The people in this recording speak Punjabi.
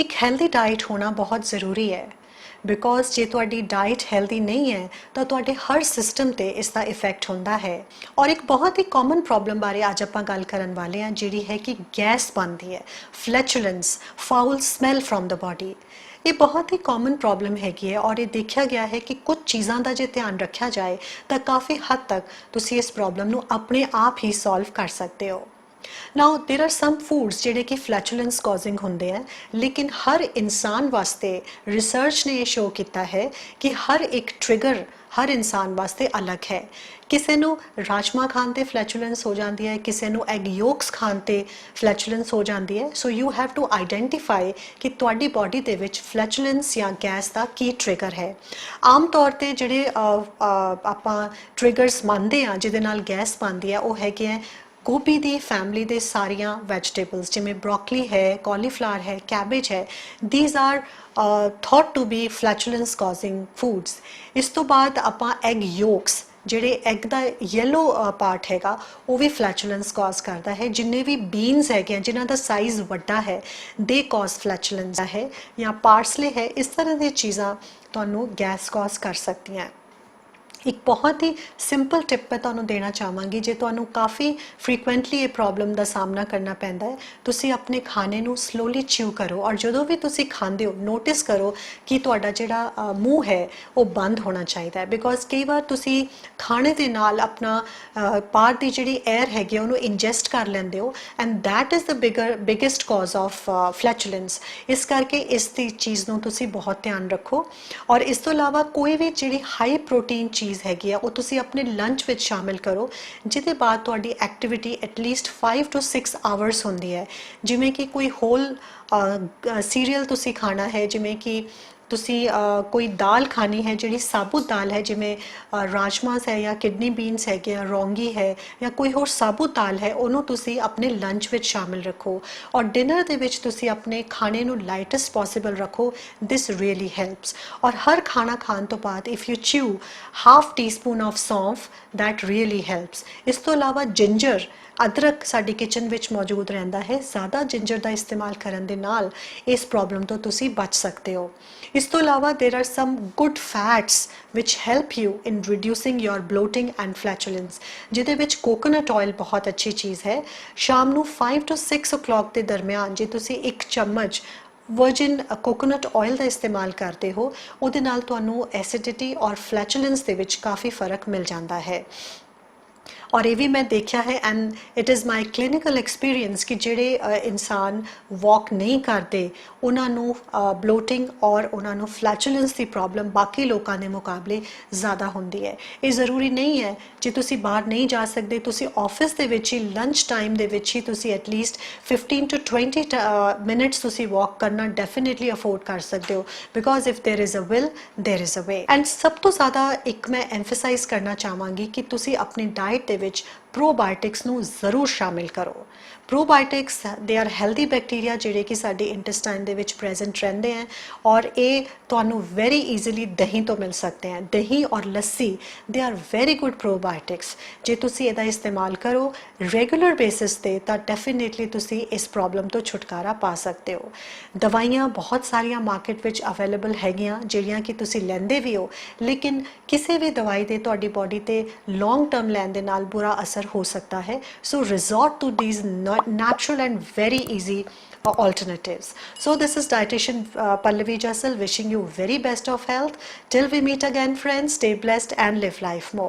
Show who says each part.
Speaker 1: ਇੱਕ ਹੈਲਦੀ ਡਾਈਟ ਹੋਣਾ ਬਹੁਤ ਜ਼ਰੂਰੀ ਹੈ। ਬਿਕੋਜ਼ ਜੇ ਤੁਹਾਡੀ ਡਾਈਟ ਹੈਲਦੀ ਨਹੀਂ ਹੈ, ਤਾਂ ਤੁਹਾਡੇ ਹਰ ਸਿਸਟਮ ਤੇ ਇਸ ਦਾ ਇਫੈਕਟ ਹੁੰਦਾ ਹੈ। ਔਰ ਇੱਕ ਬਹੁਤ ਹੀ ਕਾਮਨ ਪ੍ਰੋਬਲਮ ਬਾਰੇ ਅੱਜ ਆਪਾਂ ਗੱਲ ਕਰਨ ਵਾਲੇ ਹਾਂ, ਜਿਹੜੀ ਹੈ ਕਿ ਗੈਸ ਬਣਦੀ ਹੈ। Flatulence foul smell from the body ਇਹ ਬਹੁਤ ਹੀ ਕਾਮਨ ਪ੍ਰੋਬਲਮ ਹੈਗੀ ਹੈ ਔਰ ਇਹ ਦੇਖਿਆ ਗਿਆ ਹੈ ਕਿ ਕੁਝ ਚੀਜ਼ਾਂ ਦਾ ਜੇ ਧਿਆਨ ਰੱਖਿਆ ਜਾਏ, ਤਾਂ ਕਾਫੀ ਹੱਦ ਤੱਕ ਤੁਸੀਂ ਇਸ ਪ੍ਰੋਬਲਮ ਨੂੰ ਆਪਣੇ ਆਪ ਹੀ ਸੋਲਵ ਕਰ ਸਕਦੇ ਹੋ। now there are some foods ਜਿਹੜੇ ਕਿ ਫਲੈਚੂਲੈਂਸ ਕਾਜ਼ਿੰਗ ਹੁੰਦੇ ਆ ਲੇਕਿਨ ਹਰ ਇਨਸਾਨ ਵਾਸਤੇ ਰਿਸਰਚ ਨੇ ਇਹ ਸ਼ੋ ਕੀਤਾ ਹੈ ਕਿ ਹਰ ਇੱਕ ਟ੍ਰਿਗਰ ਹਰ ਇਨਸਾਨ ਵਾਸਤੇ ਅਲੱਗ ਹੈ ਕਿਸੇ ਨੂੰ ਰਾਜਮਾ ਖਾਣ ਤੇ ਫਲੈਚੂਲੈਂਸ ਹੋ ਜਾਂਦੀ ਹੈ ਕਿਸੇ ਨੂੰ ਐਗ ਯੋਕਸ ਖਾਣ ਤੇ ਫਲੈਚੂਲੈਂਸ ਹੋ ਜਾਂਦੀ ਹੈ so you have to identify ਕਿ ਤੁਹਾਡੀ ਬਾਡੀ ਦੇ ਵਿੱਚ ਫਲੈਚੂਲੈਂਸ ਜਾਂ ਗੈਸ ਦਾ ਕੀ ਟ੍ਰਿਗਰ ਹੈ ਆਮ ਤੌਰ ਤੇ ਜਿਹੜੇ ਅ, ਅ, ਆਪਾਂ ਟ੍ਰਿਗਰਸ ਮੰਨਦੇ ਆ ਜਿਹਦੇ ਨਾਲ ਗੈਸ ਬਣਦੀ ਹੈ ਉਹ ਹੈਗੇ ਹੈ ਗੋਭੀ ਦੀ ਫੈਮਿਲੀ ਦੇ ਸਾਰੀਆਂ ਵੈਜੀਟੇਬਲਸ ਜਿਵੇਂ ਬ੍ਰੋਕਲੀ ਹੈ ਕਾਲੀਫਲਾਵਰ ਹੈ ਕੈਬੇਜ ਹੈ these are thought to be flatulence causing foods ਇਸ ਤੋਂ ਬਾਅਦ ਆਪਾਂ ਐਗ ਯੋਕਸ ਜਿਹੜੇ ਐਗ ਦਾ ਯੈਲੋ ਪਾਰਟ ਹੈਗਾ, ਉਹ ਵੀ ਫਲੈਚੂਲੈਂਸ ਕਾਜ਼ ਕਰਦਾ ਹੈ। ਜਿੰਨੇ ਵੀ ਬੀਨਸ ਹੈਗੇ ਆ, ਜਿਨ੍ਹਾਂ ਦਾ ਸਾਈਜ਼ ਵੱਡਾ ਹੈ ਦੇ ਕਾਜ਼ ਫਲੈਚੂਲੈਂਸ ਹੈ ਜਾਂ ਪਾਰਸਲੇ ਹੈ, ਇਸ ਤਰ੍ਹਾਂ ਦੀਆਂ ਚੀਜ਼ਾਂ ਤੁਹਾਨੂੰ ਗੈਸ ਕਾਜ਼ ਕਰ ਸਕਦੀਆਂ ਹੈ। ਇੱਕ ਬਹੁਤ ਹੀ ਸਿੰਪਲ ਟਿਪ ਮੈਂ ਤੁਹਾਨੂੰ ਦੇਣਾ ਚਾਹਾਂਗੀ ਜੇ ਤੁਹਾਨੂੰ ਕਾਫੀ ਫ੍ਰੀਕੁਐਂਟਲੀ ਇਹ ਪ੍ਰੋਬਲਮ ਦਾ ਸਾਹਮਣਾ ਕਰਨਾ ਪੈਂਦਾ ਹੈ ਤੁਸੀਂ ਆਪਣੇ ਖਾਣੇ ਨੂੰ ਸਲੋਲੀ ਚਿਊ ਕਰੋ ਔਰ ਜਦੋਂ ਵੀ ਤੁਸੀਂ ਖਾਂਦੇ ਹੋ ਨੋਟਿਸ ਕਰੋ ਕਿ ਤੁਹਾਡਾ ਜਿਹੜਾ ਮੂੰਹ ਹੈ ਉਹ ਬੰਦ ਹੋਣਾ ਚਾਹੀਦਾ ਹੈ। ਬਿਕੋਜ਼ ਕਈ ਵਾਰ ਤੁਸੀਂ ਖਾਣੇ ਦੇ ਨਾਲ ਆਪਣਾ ਪਾਰ ਦੀ ਜਿਹੜੀ 에ਅਰ ਹੈਗੀ ਹੈ ਉਹਨੂੰ ਇੰਜੈਸਟ ਕਰ ਲੈਂਦੇ ਹੋ and that is the bigger biggest cause of uh, ਇਸ ਕਰਕੇ ਇਸ ਦੀ ਚੀਜ਼ ਨੂੰ ਤੁਸੀਂ ਬਹੁਤ ਧਿਆਨ ਰੱਖੋ। ਔਰ ਇਸ ਤੋਂ ਇਲਾਵਾ ਕੋਈ ਵੀ ਜਿਹੜੀ ਹਾਈ ਪ੍ਰੋਟੀਨ ਚੀਜ਼ ਹੈਗੀ ਆ, ਉਹ ਤੁਸੀਂ ਆਪਣੇ ਲੰਚ ਵਿੱਚ ਸ਼ਾਮਿਲ ਕਰੋ, ਜਿਹਦੇ ਬਾਅਦ ਤੁਹਾਡੀ ਐਕਟੀਵਿਟੀ ਐਟਲੀਸਟ 5 ਤੋਂ 6 ਆਵਰਸ ਹੁੰਦੀ ਹੈ। ਜਿਵੇਂ ਕਿ ਕੋਈ ਹੋਲ ਸੀਰੀਅਲ ਤੁਸੀਂ ਖਾਣਾ ਹੈ, ਜਿਵੇਂ ਕਿ ਤੁਸੀਂ ਕੋਈ ਦਾਲ ਖਾਣੀ ਹੈ ਜਿਹੜੀ ਸਾਬੂਤ ਦਾਲ ਹੈ, ਜਿਵੇਂ ਰਾਜਮਾਸ ਹੈ ਜਾਂ ਕਿਡਨੀ ਬੀਨਸ ਹੈਗੇ ਆ, ਰੋਂਗੀ ਹੈ ਜਾਂ ਕੋਈ ਹੋਰ ਸਾਬੂਤ ਦਾਲ ਹੈ, ਉਹਨੂੰ ਤੁਸੀਂ ਆਪਣੇ ਲੰਚ ਵਿੱਚ ਸ਼ਾਮਿਲ ਰੱਖੋ ਔਰ ਡਿਨਰ ਦੇ ਵਿੱਚ ਤੁਸੀਂ ਆਪਣੇ ਖਾਣੇ ਨੂੰ ਲਾਈਟੈਸਟ ਪੋਸੀਬਲ ਰੱਖੋ। ਦਿਸ ਰੀਅਲੀ ਹੈਲਪਸ ਔਰ ਹਰ ਖਾਣਾ ਖਾਣ ਤੋਂ ਬਾਅਦ if you chew half teaspoon of saunf, that really helps ਇਸ ਤੋਂ ਇਲਾਵਾ ਜਿੰਜਰ ਅਦਰਕ ਸਾਡੀ ਕਿਚਨ ਵਿੱਚ ਮੌਜੂਦ ਰਹਿੰਦਾ ਹੈ। ਜ਼ਿਆਦਾ ਜਿੰਜਰ ਦਾ ਇਸਤੇਮਾਲ ਕਰਨ ਦੇ ਨਾਲ ਇਸ ਪ੍ਰੋਬਲਮ ਤੋਂ ਤੁਸੀਂ ਬਚ ਸਕਦੇ ਹੋ। ਇਸ ਤੋਂ ਇਲਾਵਾ there are some good fats which help you in reducing your bloating and flatulence, ਜਿਹਦੇ ਵਿੱਚ ਕੋਕੋਨਟ ਆਇਲ ਬਹੁਤ ਅੱਛੀ ਚੀਜ਼ ਹੈ। ਸ਼ਾਮ ਨੂੰ 5 ਤੋਂ 6 o'clock ਦੇ ਦਰਮਿਆਨ ਜੇ ਤੁਸੀਂ ਇੱਕ ਚਮਚ ਵਰਜਿਨ ਕੋਕੋਨਟ ਆਇਲ ਦਾ ਇਸਤੇਮਾਲ ਕਰਦੇ ਹੋ, ਉਹਦੇ ਨਾਲ ਤੁਹਾਨੂੰ ਐਸਿਡਿਟੀ ਔਰ ਫਲੈਚੂਲੈਂਸ ਦੇ ਵਿੱਚ ਕਾਫੀ ਫ਼ਰਕ ਮਿਲ ਜਾਂਦਾ ਹੈ। ਔਰ ਇਹ ਵੀ ਮੈਂ ਦੇਖਿਆ ਹੈ and it is my clinical experience ਕਿ ਜਿਹੜੇ ਅ, ਇਨਸਾਨ ਵਾਕ ਨਹੀਂ ਕਰਦੇ ਉਹਨਾਂ ਨੂੰ ਬਲੋਟਿੰਗ ਔਰ ਉਹਨਾਂ ਨੂੰ ਫਲੈਚੂਲੈਂਸ ਦੀ ਪ੍ਰੋਬਲਮ ਬਾਕੀ ਲੋਕਾਂ ਦੇ ਮੁਕਾਬਲੇ ਜ਼ਿਆਦਾ ਹੁੰਦੀ ਹੈ ਇਹ ਜ਼ਰੂਰੀ ਨਹੀਂ ਹੈ ਜੇ ਤੁਸੀਂ ਬਾਹਰ ਨਹੀਂ ਜਾ ਸਕਦੇ ਤੁਸੀਂ ਆਫਿਸ ਦੇ ਵਿੱਚ ਹੀ ਲੰਚ ਟਾਈਮ ਦੇ ਵਿੱਚ ਹੀ ਤੁਸੀਂ ਐਟਲੀਸਟ 15 ਟੂ 20 ਮਿੰਟਸ ਤੁਸੀਂ ਵਾਕ ਕਰਨਾ ਡੈਫੀਨਿਟਲੀ ਅਫੋਰਡ ਕਰ ਸਕਦੇ ਹੋ because if there is a will there is a way and ਸਭ ਤੋਂ ਜ਼ਿਆਦਾ ਇੱਕ ਮੈਂ ਐਮਫਸਾਈਜ਼ ਕਰਨਾ ਚਾਹਾਂਗੀ ਕਿ ਤੁਸੀਂ ਆਪਣੀ ਡਾਈਟ ਦੇ ਵਿੱਚ ਪ੍ਰੋਬਾਇਓਟਿਕਸ ਨੂੰ ਜ਼ਰੂਰ ਸ਼ਾਮਿਲ ਕਰੋ probiotics they are healthy bacteria ਜਿਹੜੇ ਕਿ ਸਾਡੇ ਇੰਟੈਸਟਾਈਨ ਦੇ ਵਿੱਚ ਪ੍ਰੈਜ਼ੈਂਟ ਰਹਿੰਦੇ ਹਨ ਔਰ ਇਹ ਤੁਹਾਨੂੰ ਵੈਰੀ ਈਜ਼ੀਲੀ ਦਹੀਂ ਤੋਂ ਮਿਲ ਸਕਦੇ ਹਨ ਦਹੀਂ ਔਰ ਲੱਸੀ they are very good probiotics ਜੇ ਤੁਸੀਂ ਇਹਦਾ ਇਸਤੇਮਾਲ ਕਰੋ ਰੈਗੂਲਰ ਬੇਸਿਸ ਤੇ, ਤਾਂ ਡੈਫੀਨਿਟਲੀ ਤੁਸੀਂ ਇਸ ਪ੍ਰੋਬਲਮ ਤੋਂ ਛੁਟਕਾਰਾ ਪਾ ਸਕਦੇ ਹੋ। ਦਵਾਈਆਂ ਬਹੁਤ ਸਾਰੀਆਂ ਮਾਰਕੀਟ ਵਿੱਚ ਅਵੇਲੇਬਲ ਹੈਗੀਆਂ, ਜਿਹੜੀਆਂ ਕਿ ਤੁਸੀਂ ਲੈਂਦੇ ਵੀ ਹੋ, ਲੇਕਿਨ ਕਿਸੇ ਵੀ ਦਵਾਈ ਦੇ ਤੁਹਾਡੀ ਬਾਡੀ ਤੇ ਲੌਂਗ ਟਰਮ ਲੈਣ ਦੇ ਨਾਲ ਬੁਰਾ ਅਸਰ ਹੋ ਸਕਦਾ ਹੈ। So resort to these natural and very easy uh, alternatives. So this is dietitian uh, Pallavi Jassal wishing you very best of health. Till we meet again friends, stay blessed and live life more.